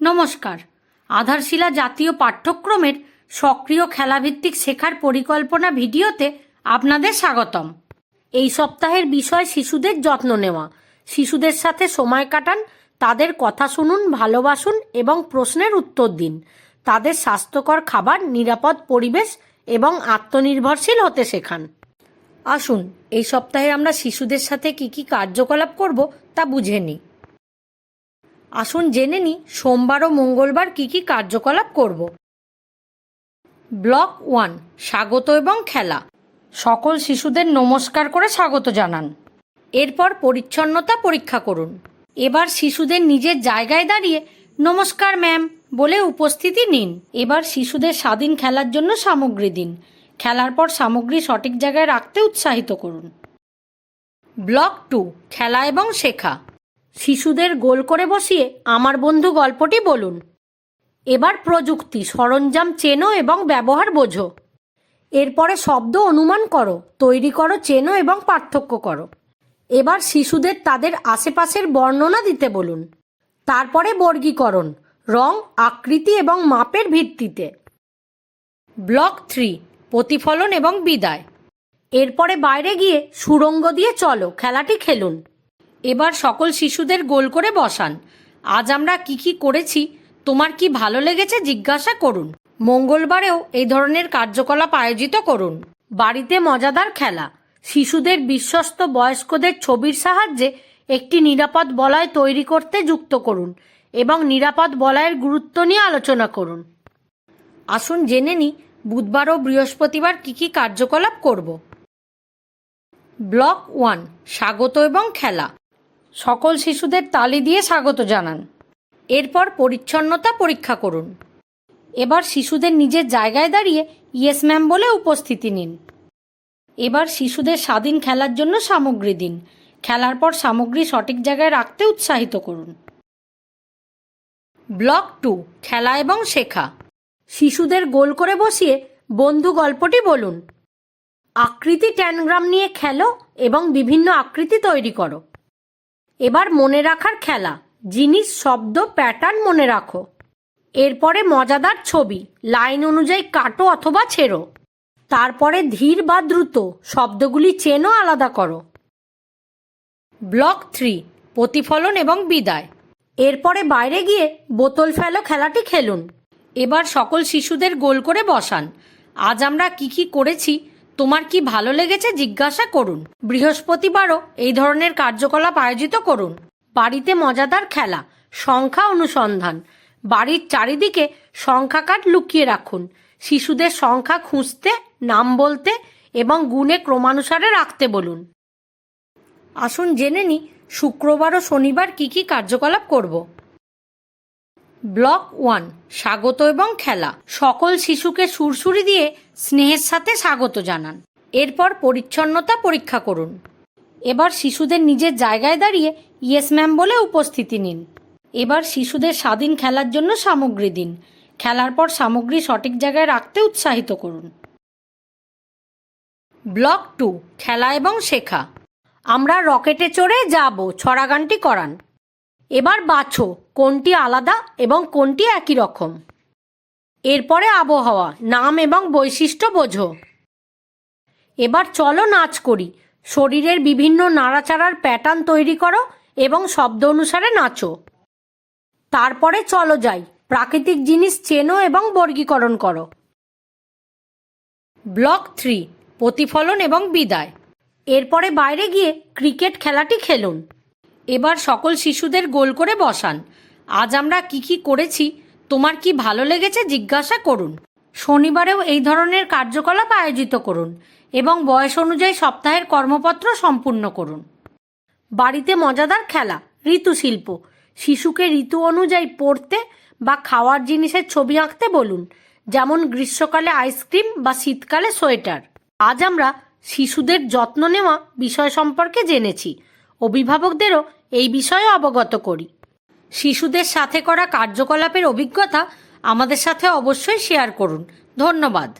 নমস্কার। আধারশিলা জাতীয় পাঠ্যক্রমের সক্রিয় খেলাভিত্তিক শেখার পরিকল্পনা ভিডিওতে আপনাদের স্বাগতম। এই সপ্তাহের বিষয় শিশুদের যত্ন নেওয়া। শিশুদের সাথে সময় কাটান, তাদের কথা শুনুন, ভালোবাসুন এবং প্রশ্নের উত্তর দিন। তাদের স্বাস্থ্যকর খাবার, নিরাপদ পরিবেশ এবং আত্মনির্ভরশীল হতে শেখান। আসুন, এই সপ্তাহে আমরা শিশুদের সাথে কি কি কার্যকলাপ করব তা বুঝে নিই। আসুন জেনে নিই, সোমবার ও মঙ্গলবার কি কি কার্যকলাপ করব। ব্লক ওয়ান, স্বাগত এবং খেলা। সকল শিশুদের নমস্কার করে স্বাগত জানান। এরপর পরিচ্ছন্নতা পরীক্ষা করুন। এবার শিশুদের নিজের জায়গায় দাঁড়িয়ে, নমস্কার, ম্যাম বলে উপস্থিতি নিন। এবার শিশুদের স্বাধীন খেলার জন্য সামগ্রী দিন। খেলার পর সামগ্রী সঠিক জায়গায় রাখতে উৎসাহিত করুন। ব্লক টু, খেলা এবং শেখা। শিশুদের গোল করে বসিয়ে আমার বন্ধু গল্পটি বলুন। এবার প্রযুক্তি, সরঞ্জাম চেনো এবং ব্যবহার বোঝো। এরপরে শব্দ অনুমান করো, তৈরি করো, চেনো এবং পার্থক্য করো। এবার শিশুদের তাদের আশেপাশের বর্ণনা দিতে বলুন। তারপরে বর্গীকরণ, রং, আকৃতি এবং মাপের ভিত্তিতে। ব্লক থ্রি, প্রতিফলন এবং বিদায়। এরপরে বাইরে গিয়ে সুরঙ্গ দিয়ে চলো, খেলাটি খেলুন। এবার সকল শিশুদের গোল করে বসান। আজ আমরা কি কি করেছি, তোমার কি ভালো লেগেছে জিজ্ঞাসা করুন। মঙ্গলবারেও এই ধরনের কার্যকলাপ আয়োজিত করুন। বাড়িতে মজাদার খেলা। শিশুদের বিশ্বস্ত বয়স্কদের ছবির সাহায্যে একটি নিরাপদ বলয় তৈরি করতে যুক্ত করুন এবং নিরাপদ বলয়ের গুরুত্ব নিয়ে আলোচনা করুন। আসুন জেনে নিই, বুধবার ও বৃহস্পতিবার কি কি কার্যকলাপ করব। ব্লক ওয়ান, স্বাগত এবং খেলা। সকল শিশুদের তালি দিয়ে স্বাগত জানান। এরপর পরিচ্ছন্নতা পরীক্ষা করুন। এবার শিশুদের নিজের জায়গায় দাঁড়িয়ে ইয়েস ম্যাম বলে উপস্থিতি নিন। এবার শিশুদের স্বাধীন খেলার জন্য সামগ্রী দিন। খেলার পর সামগ্রী সঠিক জায়গায় রাখতে উৎসাহিত করুন। ব্লক টু, খেলা এবং শেখা। শিশুদের গোল করে বসিয়ে বন্ধু গল্পটি বলুন। আকৃতি ট্যানগ্রাম নিয়ে খেলো এবং বিভিন্ন আকৃতি তৈরি করো। এবার মনে রাখার খেলা। জিনিস, শব্দ প্যাটার্ন মনে রাখো। এরপরে মজাদার ছবি। লাইন অনুযায়ী কাটো অথবা ছেড়ো। তারপরে ধীর বা দ্রুত। শব্দগুলি চেনো, আলাদা করো। ব্লক থ্রি প্রতিফলন এবং বিদায়। এরপরে বাইরে গিয়ে বোতল ফেলো, খেলাটি খেলুন। এবার সকল শিশুদের গোল করে বসান। আজ আমরা কি কি করেছি তোমার কি ভালো লেগেছে জিজ্ঞাসা করুন। বৃহস্পতিবারও এই ধরনের কার্যকলাপ আয়োজিত করুন। বাড়িতে মজাদার খেলা, সংখ্যা অনুসন্ধান। বাড়ির চারিদিকে সংখ্যা কার্ড লুকিয়ে রাখুন। শিশুদের সংখ্যা খুঁজতে, নাম বলতে এবং গুণে ক্রমানুসারে রাখতে বলুন। আসুন জেনে নিই শুক্রবার ও শনিবার কি কি কার্যকলাপ করব। ব্লক ওয়ান, স্বাগত এবং খেলা। সকল শিশুকে সুরসুরি দিয়ে স্নেহের সাথে স্বাগত জানান। এরপর পরিচ্ছন্নতা পরীক্ষা করুন। এবার শিশুদের নিজের জায়গায় দাঁড়িয়ে ইয়েস ম্যাম বলে উপস্থিতি নিন। এবার শিশুদের স্বাধীন খেলার জন্য সামগ্রী দিন। খেলার পর সামগ্রী সঠিক জায়গায় রাখতে উৎসাহিত করুন। ব্লক টু, খেলা এবং শেখা। আমরা রকেটে চড়ে যাব, ছড়াগানটি করান। এবার বাছো, কোনটি আলাদা এবং কোনটি একই রকম। এরপরে আবহাওয়া, নাম এবং বৈশিষ্ট্য বোঝো। এবার চলো নাচ করি। শরীরের বিভিন্ন নাড়াচাড়ার প্যাটার্ন তৈরি করো এবং শব্দ অনুসারে নাচো। তারপরে চলো যাই। প্রাকৃতিক জিনিস চেনো এবং বর্গীকরণ করো। ব্লক থ্রি, প্রতিফলন এবং বিদায়। এরপরে বাইরে গিয়ে ক্রিকেট খেলাটি খেলুন। এবার সকল শিশুদের গোল করে বসান। আজ আমরা কি কি করেছি, তোমার কি ভালো লেগেছে জিজ্ঞাসা করুন। শনিবারেও এই ধরনের কার্যকলাপ আয়োজিত করুন এবং বয়স অনুযায়ী সপ্তাহের কর্মপত্র সম্পূর্ণ করুন। বাড়িতে মজাদার খেলা, ঋতুশিল্প। শিশুকে ঋতু অনুযায়ী পড়তে বা খাওয়ার জিনিসের ছবি আঁকতে বলুন, যেমন গ্রীষ্মকালে আইসক্রিম বা শীতকালে সোয়েটার। আজ আমরা শিশুদের যত্ন নেওয়া বিষয় সম্পর্কে জেনেছি। অভিভাবকদেরও এই বিষয়ে অবগত করি। শিশুদের সাথে করা কার্যকলাপের অভিজ্ঞতা আমাদের সাথে অবশ্যই শেয়ার করুন। ধন্যবাদ।